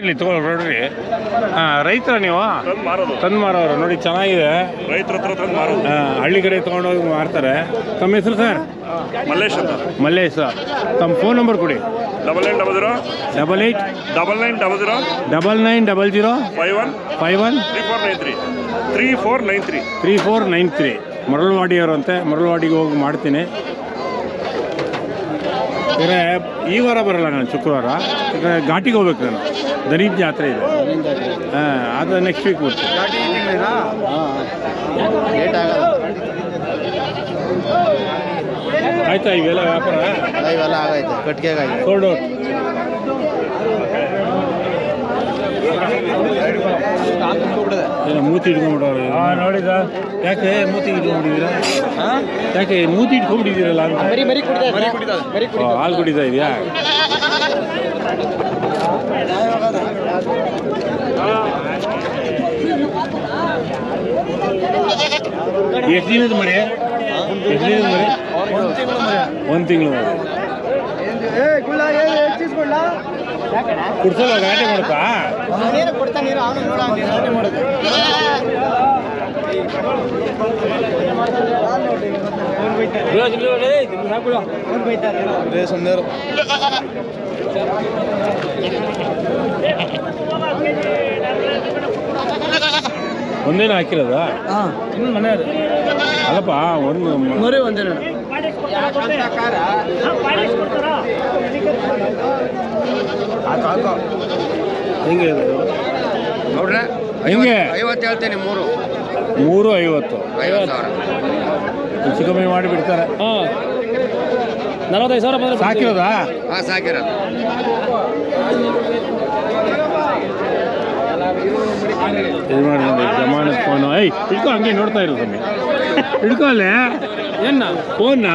ಇಲ್ಲಿ ತಗೊಳ್ಳಿ ನೋಡ್ರಿ. ರೈತರ ನೀವು? ತಂದು ಮಾರೋರು. ನೋಡಿ ಚೆನ್ನಾಗಿದೆ. ರೈತರ ಹತ್ರ ತಂದು ಮಾರೋದು. ಹಳ್ಳಿ ಕಡೆ ತಗೊಂಡೋಗಿ ಮಾರ್ತಾರೆ. ತಮ್ಮ ಹೆಸರು ಸರ್? ಮಲ್ಲೇಶ್ ಅಂತ. ಮಲ್ಲೇಶ್. ತಮ್ಮ ಫೋನ್ ನಂಬರ್ ಕೊಡಿ. Double nine double zero. Double eight double nine double zero. Double nine double zero. Five one. Five one. Three four nine three. Three four nine three. Three four nine three. ಮರಳವಾಡಿಯವರು ಅಂತೆ ಮರಳವಾಡಿಗೆ ಹೋಗಿ ಮಾಡ್ತೀನಿ. ಬೇರೆ ಈ ವಾರ ಬರಲ್ಲ ನಾನು ಶುಕ್ರವಾರ. ಘಾಟಿಗೆ ಹೋಗ್ಬೇಕು ನಾನು. ದನೀಪ್ ಜಾತ್ರೆ ಇದೆ. ಹಾಂ ಅದು ನೆಕ್ಸ್ಟ್ ವೀಕ್ ಬರ್ತದೆ ಆಯ್ತಾ ಇವೆಲ್ಲ ವ್ಯಾಪಾರ? ಇವೆಲ್ಲ ಆಗೈತೆ ಕಟ್ಟಿಗೆ ಸೋಲ್ಡ್ ಔಟ್ ಮೂತಿ ಇಟ್ಕೊಂಡ್ಬಿಡೋರು ನೋಡಿದ ಯಾಕೆ ಮೂತಿ ಇಟ್ಕೊಂಡ್ಬಿಟ್ಟಿದ್ದೀರಾ ಯಾಕೆ ಮೂತಿ ಇಟ್ಕೊಂಡ್ಬಿಟ್ಟಿದ್ದೀರಲ್ಲ ಹಾಲು ಕುಡಿತಾ ಇದೆಯಾ? ಎಷ್ಟು ದಿನದ ಮರಿ ಎಷ್ಟು ದಿನದ ಮರಿ ಒಂದು ತಿಂಗಳು ಮರಿ ಕುಡ್ಸಲ್ಲ ಗಲಾಟೆ ಮಾಡಪ್ಪಾ ಸುಂದರ್ ಒಂದೇನ ಹಾಕಿರೋದ? ಇನ್ನು ಮನೆ ಅಲ್ಲಪ್ಪ ಒಂದು ಮರಿ ಒಂದೇನ ಹೆಂಗೆ? ನೋಡ್ರೆ ಹೆಂಗೆ? ಐವತ್ತು ಹೇಳ್ತೇನೆ ಮೂರು. ಮೂರು ಐವತ್ತು. ಐವತ್ತು ಸಾವಿರ. ಹೆಚ್ಚು ಕಮ್ಮಿ ಮಾಡಿ ಬಿಡ್ತಾರೆ. ಹಾಂ. ನಲವತ್ತೈದು ಸಾವಿರ ಬಂದ್ರೆ ಸಾಕಿರೋದಾ? ಹಾಂ ಸಾಕಿರೋದು. ಇದು ಮಾಡಿ ಜಮಾನ ಫೋನ್ ಐ ಹಿಡ್ಕೊ ಹಂಗೆ ನೋಡ್ತಾ ಇರೋ ಸ್ವಾಮಿ. ಹಿಡ್ಕೊ ಅಲ್ಲೇ. ಏನ? ಫೋನ್ನ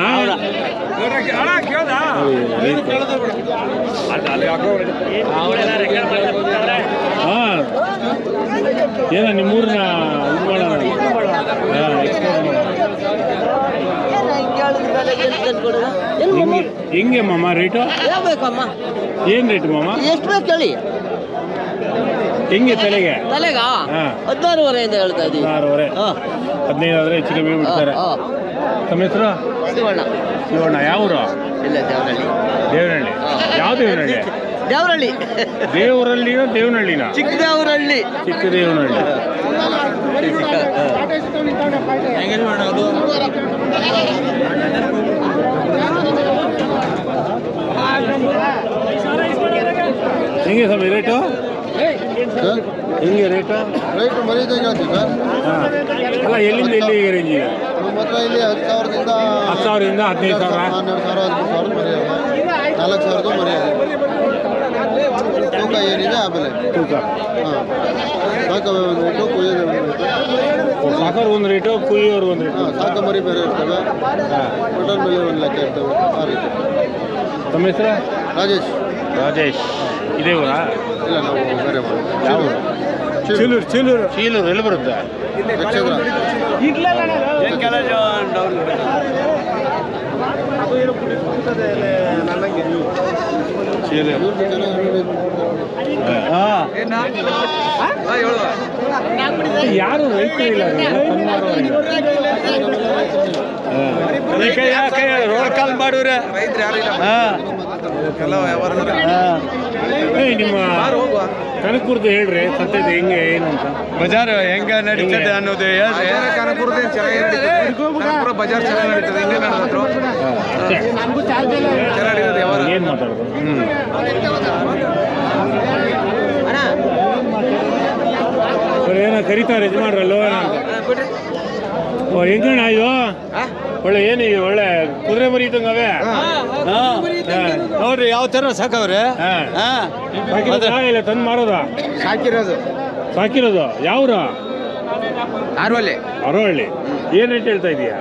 ಹಾಂ ಏನ ನಿಮ್ಮೂರನ್ನ ಇದು ಮಾಡೋಣ ಹಾಂ. ಎಕ್ಸ್ಪೋರ್ಟ್ ಮಾಡೋಣ ಹೆಂಗೆ ಮಾಮ ರೇಟು ಹೇಳ್ಬೇಕಮ್ಮ. ಏನು ರೇಟ್ ಮಾಮ? ಎಷ್ಟು ಬೇಕು ಹೇಳಿ. ಹೆಂಗೆ ತಲೆಗೆ? ತಲೆಗ. ಅಂತ ಹೇಳ್ತಾ ಇದ್ದೀವಿ ಆರೂವರೆ ಹಾ. ಹದಿನೈದು ಆದರೆ ಹೆಚ್ಚು ಕಮ್ಮಿ ಬಿಡ್ತಾರೆ. ತಮ್ಮ ಹೆಸರು? ಶಿವಣ್ಣ. ಶಿವಣ್ಣ. ಯಾವ ಊರು ಇಲ್ಲ ದೇವನಹಳ್ಳಿ. ದೇವನಹಳ್ಳಿ. ಯಾವ ದೇವನಹಳ್ಳಿ? ದೇವರಹಳ್ಳಿ. ದೇವರಳ್ಳಿನ ದೇವನಹಳ್ಳಿನ? ಚಿಕ್ಕ ದೇವರಳ್ಳಿ ಚಿಕ್ಕ ದೇವನಹಳ್ಳಿ ಹೆಂಗೆ ಸ್ವಾಮಿ ರೇಟು ಹೆಂಗೆ ರೇಟು ರೇಟ್ ಮರಿದಂಗೆ ಹೇಳ್ತೀವಿ ಸರ್. ಹಾಂ. ಅಲ್ಲ ಎಲ್ಲಿಂದ ಎಲ್ಲಿ ರೇಂಜ್ ಇದೆ ನಮ್ಮ ಹತ್ರ ಇಲ್ಲಿ ಹತ್ತು ಸಾವಿರದಿಂದ ಹತ್ತು ಸಾವಿರದಿಂದ ಹದಿನೈದು ಸಾವಿರ. ಹನ್ನೆರಡು ಸಾವಿರ ಹದಿಮೂರು ಸಾವಿರ ಮರೆಯಲ್ಲ ನಾಲ್ಕು ಸಾವಿರದ ಮರೆಯಲ್ಲ ತೂಕ ಏನಿದೆ ಆಮೇಲೆ ತೂಕ. ಹಾಂ ಸಾಕವೆ ಒಂದು ರೇಟು ಕುಯ್ಯೋದು ಒಂದು ರೇಟು. ಸಾಕೋರು ಒಂದು ರೇಟು ಕುಯ್ಯೋರು ಒಂದು ರೇಟು. ಹಾಂ ಸಾಕ ಮರಿ ಬೇರೆ ಇರ್ತವೆ. ಹಾಂ. ಮಟನ್ ಮೇಲೆ ಒಂದು ಲೆಕ್ಕ ಇರ್ತವೆ. ಆ ರೀತಿ ತಮ್ಮ ಹೆಸರು? ರಾಜೇಶ್. ರಾಜೇಶ್. ಇದೇ ಊರಾ? ಇಲ್ಲ ನಾವು ಬೇರೆ. ಯಾವ ಚೀಲೂರು ಚೀಲೂರು ಚೀಲೂರು ಎಲ್ಲಿ ಬರುತ್ತೆ? ನಕ್ಷತ್ರ. ಯಾರು ಇಲ್ಲ ರೋಡ್ ಕಾಲ್ ಮಾಡಿವ್ರೆ ಏಯ್ ನಿಮ್ಮ ಕನಕಪುರದ ಹೇಳ್ರಿ ಸತ್ಯದ ಹೆಂಗೆ ಏನು ಅಂತ. ಬಜಾರ್ ಹೆಂಗ ನಡೀತದೆ ಅನ್ನೋದು ಹೇಳ್ರಿ. ಬಜಾರ್ ಚೆನ್ನಾಗಿ ನಡೀತದೆ? ನಡೆದ್ರು ಏನು ಮಾತಾಡೋದು? ಏನೋ ಕರೀತಾರೆ ಯಜಮಾನ್ರಲ್ಲೋ ಏನೋ ಅಂತ. ಓ ಹೆಂಗಣ್ಣ ಇದು? ಒಳ್ಳೆ ಏನು ಇದು ಒಳ್ಳೆ ಕುದುರೆ ಮರಿ ಇದ್ದಂಗೆ ಅವೇ ನೋಡ್ರಿ ಯಾವ ತರ ಸಾಕವ್ರೆ? ಹಾಂ. ಇಲ್ಲ ತಂದು ಮಾರೋದ ಸಾಕಿರೋದು ಸಾಕಿರೋದು ಯಾವ್ರ ಆರುವಲ್ಲಿ ಅರವಳ್ಳಿ ಏನು ರೇಟ್ ಹೇಳ್ತಾ ಇದೀಯಾ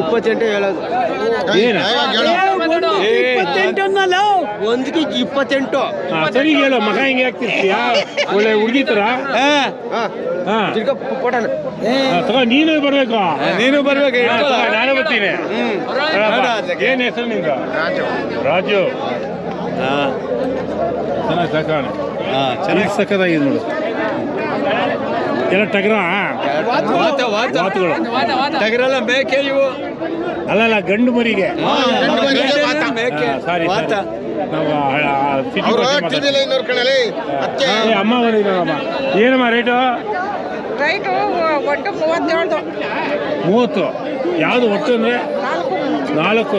ಇಪ್ಪತ್ತೆಂಟು ಹೇಳೋದು ಏನು ಒಂದಕ್ಕೆ ಇಪ್ಪತ್ತೆಂಟು ಸರಿ ಹೇಳು ಮಗ ಹಿಂಗೆ ಆಗ್ತಿರ್ತೀಯಾ ಒಳ್ಳೆ ಹುಡುಗಿ ತರ ಹಾಂ ಹಾಂ ತಿರ್ಗಾ ಪೋಟನ ತಗೋ ನೀನು ಬರ್ಬೇಕು ನೀನು ಬರ್ಬೇಕು ನಾನು ಬರ್ತೀನಿ. ಏನು ಹೆಸರು ನಿಂದು ರಾಜು ರಾಜು ಹಾ ಚೆನ್ನಾಗಿ ಸಾಕೋಣ ಹಾಂ ಚೆನ್ನಾಗಿ. ಸಕ್ಕದಾಗಿದೆ ನೋಡು. ಎಲ್ಲ ಟಗರ? ವಾತುಗಳು. ಟಗರೆಲ್ಲ ಮೇಕೆ ಇವು. ಅಲ್ಲಲ್ಲ ಗಂಡು ಮರಿಗೆ. ಸಾರಿ ನಾವು ಅಮ್ಮ ಬಂದಿದ್ದಾರಮ್ಮ ಏನಮ್ಮ ರೇಟು? ರೈಟು ಒಟ್ಟು ಮೂವತ್ತೇಳ್ದು. ಮೂವತ್ತು. ಯಾವುದು ಒಟ್ಟು ಅಂದರೆ? ನಾಲ್ಕು.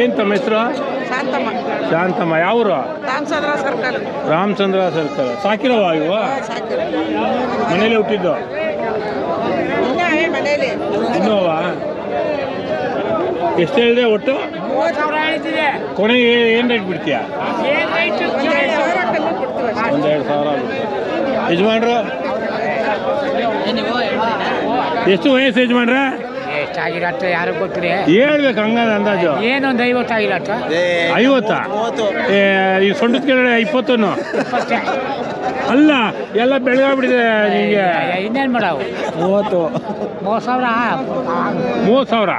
ಏನು ತಮ್ಮ ಹೆಸರು? ಶಾಂತಮ್ಮ. ಶಾಂತಮ್ಮ ಯಾವರು? ರಾಮಚಂದ್ರ ಸರ್ಕಲ್. ರಾಮಚಂದ್ರ ಸರ್ಕಲ್. ಸಾಕಿರವ ಇವ? ಮನೇಲಿ ಹುಟ್ಟಿದ್ದು? ಮನೇಲಿ. ಇನ್ನೋವ? ಎಷ್ಟು ಹೇಳಿದೆ ಒಟ್ಟು? ಕೊನೆಗೆ ಏನು ರೇಟ್ ಬಿಡ್ತೀಯಾ? ಒಂದೆರಡು ಸಾವಿರ ಯಜಮಾನ್ರು? ಎಷ್ಟು ವಯಸ್ಸು ಯಜಮಾನ್ರ? ಎಷ್ಟಾಗಿರತ್ತ ಯಾರು ಗೊತ್ತಿದೆ? ಹೇಳ್ಬೇಕು ಹಂಗಾದ ಅಂದಾಜು. ಏನೊಂದು ಐವತ್ತಾಗಿರತ್ತ? ಐವತ್ತಾ? ಏ, ಈ ಸೊಂಟದ ಕೆಳಗಡೆ ಇಪ್ಪತ್ತನ್ನು? ಇಪ್ಪತ್ತೇ. ಅಲ್ಲ ಎಲ್ಲ ಬೆಳಗಾಗ್ಬಿಟ್ಟಿದೆ ನಿಮಗೆ ಇನ್ನೇನು ಮಾಡವು? ಮೂವತ್ತು. ಮೂವತ್ತು ಸಾವಿರ? ಮೂವತ್ತು ಸಾವಿರ?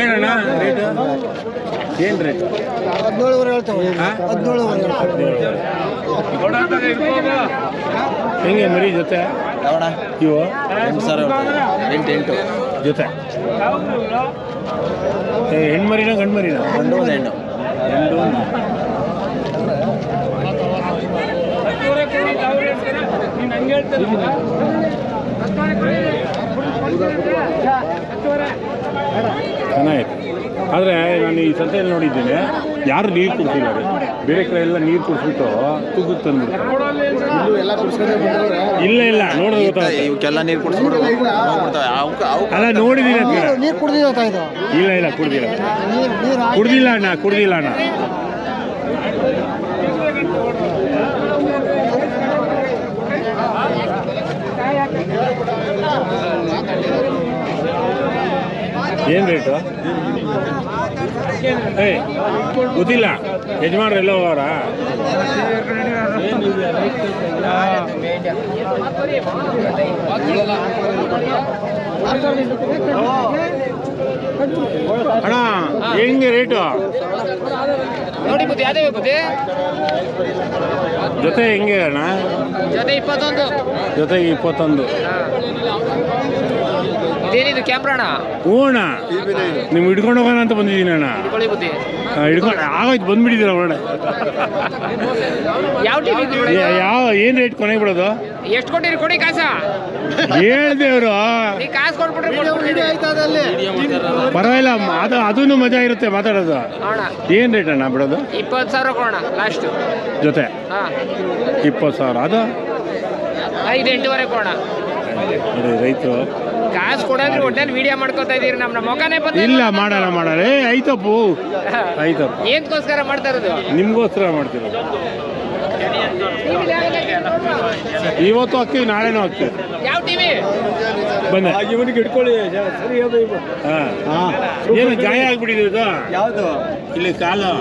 ಏನಣ್ಣ ರೇಟ್ ಏನು ರೇಟ್ ಹದಿನೇಳುವರೆ ಹೇಳ್ತೇವೆ. ಹದಿನೇಳುವರೆ ಹೆಂಗೆ ಮರಿ ಜೊತೆ? ಇವು? ಎಂಟು ಎಂಟು ಜೊತೆ? ಏ, ಹೆಣ್ಮರಿನ ಗಂಡು ಮರಿನ ಗಂಡು ಒಂದು ಹೆಣ್ಣು. ಗಂಡು ಚೆನ್ನಾಗಿತ್ತು ಆದರೆ ನಾನು ಈ ಸಂತೆಯಲ್ಲಿ ನೋಡಿದ್ದೀನಿ ಯಾರು ನೀರು ಕುಡಿಸಿಲ್ಲ ಅದು ಬೇರೆ ಕಡೆ ಎಲ್ಲ ನೀರು ಕುಡಿಸ್ಬಿಟ್ಟು ತುಗ್ಗು ತಂದ್ಬಿಡ್ತಾರೆ. ಇಲ್ಲೂ ಇಲ್ಲ ನೋಡಿದ್ರೆ ಗೊತ್ತಾಗುತ್ತೆ. ಇವಕ್ಕೆಲ್ಲ ನೀರು ಕುಡಿಸ್ಬಿಟ್ಟು ಅಲ್ಲ ನೋಡಿದ್ದೀನಿ ಇಲ್ಲ ಇಲ್ಲ ಕುಡ್ದಿಲ್ಲ. ಕುಡ್ದಿಲ್ಲ ಅಣ್ಣ ಕುಡ್ದಿಲ್ಲ ಅಣ್ಣ. ಏನು ರೇಟು ಏಯ್ ಗೊತ್ತಿಲ್ಲ. ಯಜಮಾನ್ರು ಎಲ್ಲ ಹೋಗೋರ? ಅಣ್ಣ ಹೆಂಗೆ ರೇಟು ನೋಡಿ ಬುದ್ಧಿ ಅದೇ ಬುದ್ಧಿ. ಜೊತೆ ಹೆಂಗೆ ಅಣ್ಣ? ಜೊತೆ ಇಪ್ಪತ್ತೊಂದು. ಜೊತೆಗೆ ಇಪ್ಪತ್ತೊಂದು. ಇದೇನಿದು ಕ್ಯಾಮ್ರಾಣ ಹ್ಞೂ ಅಣ್ಣ ನೀವು ಹಿಡ್ಕೊಂಡು ಹೋಗೋಣ ಅಂತ ಬಂದಿದ್ದೀನಿ ಅಣ್ಣ. ಹಿಡ್ಕೊಳ್ಳಿ ಬುದ್ಧಿ. ಆ, ಹಿಡ್ಕೊಂಡು ಆಗೋಯ್ತು ಬಂದ್ಬಿಟ್ಟಿದ್ದೀರ ಒಳ್ಳೆ ಯಾವ ಟಿವಿ ಯಾವ ಏನು ರೇಟ್ ಕೊನೆಗೆ ಬಿಡೋದು? ಎಷ್ಟು ಕೊಟ್ಟಿರಿ? ಕೊಡಿ ಕಾಸ. ಹೇಳ್ದೆ ಅವರು ನೀ ಕಾಸು ಕೊಟ್ಬಿಟ್ರೆ ಕೊಟ್ಬಿಡ್ತೀನಿ. ಪರವಾಗಿಲ್ಲ ಮ- ಅದು ಅದೂ ಮಜಾ ಇರುತ್ತೆ ಮಾತಾಡೋದು. ಅಣ್ಣ. ಏನು ರೇಟ್ ಅಣ್ಣ ಬಿಡೋದು? ಇಪ್ಪತ್ತು ಸಾವಿರ ಕೊಡೋಣ ಲಾಸ್ಟ್ ಜೊತೆ? ಹಾ. ಇಪ್ಪತ್ತು ಸಾವಿರ ಅದು? ಐದು ಎಂಟೂವರೆ ಕೊಡೋಣ. ನೋಡಿ ರೈತರು. ಕಾಸು ಕೊಡಂದ್ರೆ ಒಟ್ಟಲ್ಲಿ ವಿಡಿಯೋ ಮಾಡ್ಕೊತಾ ಇದೀರಿ ನಮ್ಮ ಮೊಕನೇ ಬಂದ ಇಲ್ಲ ಮಾಡೋಣ ಮಾಡೋಣ ಏ ಐತಪ್ಪು ಐತಪ್ಪ ಏನ್ಕೋಸ್ಕರ ಮಾಡ್ತಾ ಇರೋದು? ನಿಮಗೋಸ್ಕರ ಮಾಡ್ತೀವಿ ಇವತ್ತು ಹಾಕ್ತೀವಿ ನಾಳೆನೂ ಹಾಕ್ತೀವಿ. ಯಾವ ಟಿವಿ ಬನ್ನಿ. ಇವನಿಗೆ ಹಿಡ್ಕೊಳ್ಳಿ. ಸರಿ ಹಾಂ. ಏನು ಗಾಯ ಆಗ್ಬಿಟ್ಟಿದೆ ಇದು? ಯಾವುದು? ಇಲ್ಲಿ ಕಾಲು.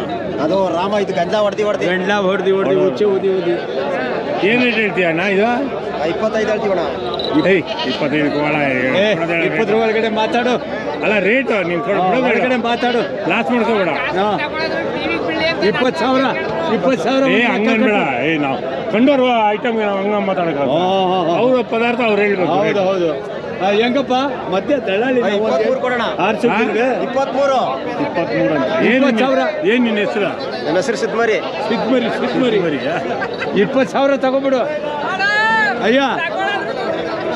ಅದು ರಾಮ ಇದು ಗಂಜಾ ಹೊಡ್ದಿ ಹೊಡ್ದಿ. ಗಂಜಾ ಹೊಡ್ದಿ ಹೊಡ್ದಿ ಹುಚ್ಚಿ ಊದಿ ಊದಿ ಏನು ರೇಟ್ ಹೇಳ್ತೀಯ ಅಣ್ಣ ಇದು? ಇಪ್ಪತ್ತೈದು ಹೇಳ್ತೀವಣ್ಣ. ಇಪ್ಪತ್ತೈದು ಕೋಳ ಇಪ್ಪತ್ತರ ಒಳಗಡೆ ಮಾತಾಡು. ಅಲ್ಲ ರೇಟು ನೀನು ಕೊಡು ಒಳಗಡೆ ಮಾತಾಡು. ಲಾಸ್ ಮಾಡ್ಕೋಬೇಡ ಇಪ್ಪತ್ತು ಸಾವಿರ ಇಪ್ಪತ್ತು ಸಾವಿರ ಏ ಹಂಗನ್ಬೇಡ ಏ ನಾವು ಕಂಡೋರು ಐಟಮ್ ಹಂಗ ಮಾತಾಡಕ. ಅವ್ರ ಪದಾರ್ಥ ಅವ್ರು ಹೇಳ್ಬೇಕು. ಹೌದು ಹೌದು. ಹೆಂಗಪ್ಪ? ಮತ್ತೆ ದಳ್ಳಾಳಿ ನಾವು ಇಪ್ಪತ್ಮೂರು ಇಪ್ಪತ್ಮೂರು ಇಪ್ಪತ್ಮೂರು ಅಂತ. ಏನು ಇಪ್ಪತ್ತು ಸಾವಿರ. ಏನು ನಿನ್ನ ಹೆಸರು? ನನ್ನ ಹೆಸರು ಸಿದ್ಮರಿ ಸಿದ್ಮರಿ ಸಿದ್ಮರಿ ಮರಿ ಇಪ್ಪತ್ತು ಸಾವಿರ ತಗೊಬಿಡು. ಅಯ್ಯ.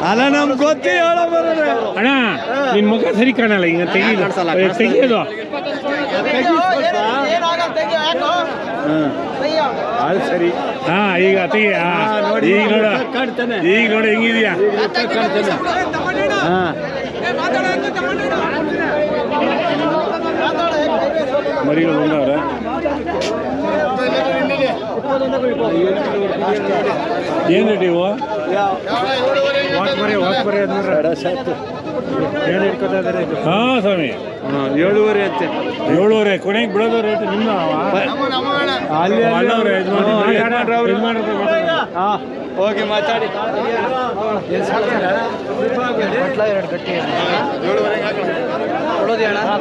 ಅಲ್ಲ ನಮ್ಗೆ ಗೊತ್ತೇ ಹೇಳ ಬರೋಣ ಅಣ್ಣ ನಿನ್ ಮುಖ ಸರಿ ಕಾಣಲ್ಲ ಈಗ ತೆಗೀದು ತೆಗಿಯೋದು ಅದು. ಸರಿ. ಹಾ ಈಗ ತೆಗಿ ಹಾ, ಹಾ, ನೋಡಿ, ಈಗ ನೋಡ. ಈಗ ನೋಡ ಹೆಂಗಿದ್ಯಾ? ಹಾ ಮರಿಗಳು ಬಂದವ್ರೆ? ಏನು ರೇಟ್ ಇವು? ಹಾ ಸ್ವಾಮಿ. ಏಳುವರೆ ಅಂತೆ. ಏಳುವರೆ ಕೊನೆಗೆ ಬಿಡೋದು ರೇಟ್ ನಿಮ್ಮ. ಹಾ ಹೋಗಿ ಮಾತಾಡಿ.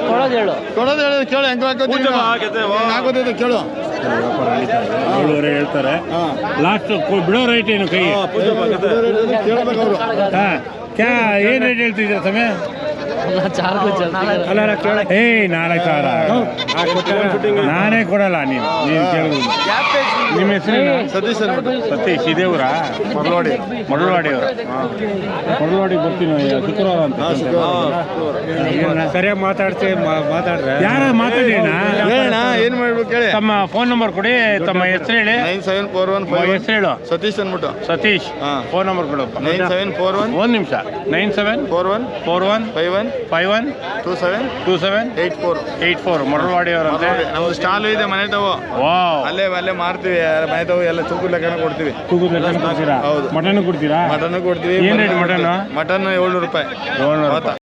ಕೊಡೋದು? ಹೇಳು. ಕೊಡೋದು ಹೇಳು. ಕೇಳು ಹೆಂಗೆ ಹಾಕೋದು ಕೇಳು. ವ್ಯಾಪಾರ ನಡೀತಾ ಇದೆ. ಏಳುವರೆ ಹೇಳ್ತಾರೆ ಲಾಸ್ಟ್ ಬಿಡೋ ರೈಟ್ ಏನು ಕೈ? ಕೇಳ್ಬೇಕು ಅವರು. ಹಾ. ಕ್ಯಾ ಏನ್ ರೇಟ್ ಹೇಳ್ತಿದ್ದೀರಾ ಸಮಯ ಏ ನಾಲ್ಕು ಸಾವಿರ ನಾನೇ ಕೊಡಲ್ಲ ನೀನು ನೀನು ಕೇಳು. ನಿಮ್ಮ ಹೆಸರು ಸತೀಶ್ ಅಂದ್ಬಿಟ್ಟು ಸತೀಶ್ ಇದೇ ಊರಾ ಮರಳವಾಡಿ ಮರಳವಾಡಿ ಅವರು ಮರಳವಾಡಿ ಬರ್ತೀನಿ ಶುಕ್ರವಾರ ಅಂತ ಸರಿಯಾಗಿ ಮಾತಾಡ್ತೀವಿ ಮಾತಾಡ್ರೆ. ಯಾರ ಮಾತಾಡಿ ಹೇಳಣ್ಣ ಏನು ಮಾಡ್ಬೇಕು ಕೇಳಿ. ತಮ್ಮ ಫೋನ್ ನಂಬರ್ ಕೊಡಿ ತಮ್ಮ ಹೆಸರು ಹೇಳಿ. Nine seven four one five ಹೆಸರು ಹೇಳು. ಸತೀಶ್ ಅಂದ್ಬಿಟ್ಟು ಸತೀಶ್ ಹಾ. ಫೋನ್ ನಂಬರ್ ಕೊಡಪ್ಪ. Nine seven four one. ಒಂದು ನಿಮಿಷ. Nine seven four one. Four one five one. Five one two seven two seven eight four eight four Maralavadi ಅವರಂತೆ. ನಮ್ದು ಸ್ಟಾಲು ಇದೆ ಮನೆ ತಾವು ಅಲ್ಲೇ ಅಲ್ಲೇ ಮಾರ್ತೀವಿ ಮನೆ ತಾವು ಎಲ್ಲ ತೂಕು ಲೆಕ್ಕನ ಕೊಡ್ತೀವಿ. ತೂಕು ಕೊಡ್ತೀರಾ? ಹೌದು. ಮಟನ್ ಕೊಡ್ತೀರಾ? ಮಟನ್ ಕೊಡ್ತೀವಿ. ಏನ್ ರೇಟ್ ಮಟನ್ ಮಟನ್ ಏಳ್ನೂರು ರೂಪಾಯಿ. ಏಳ್ನೂರು?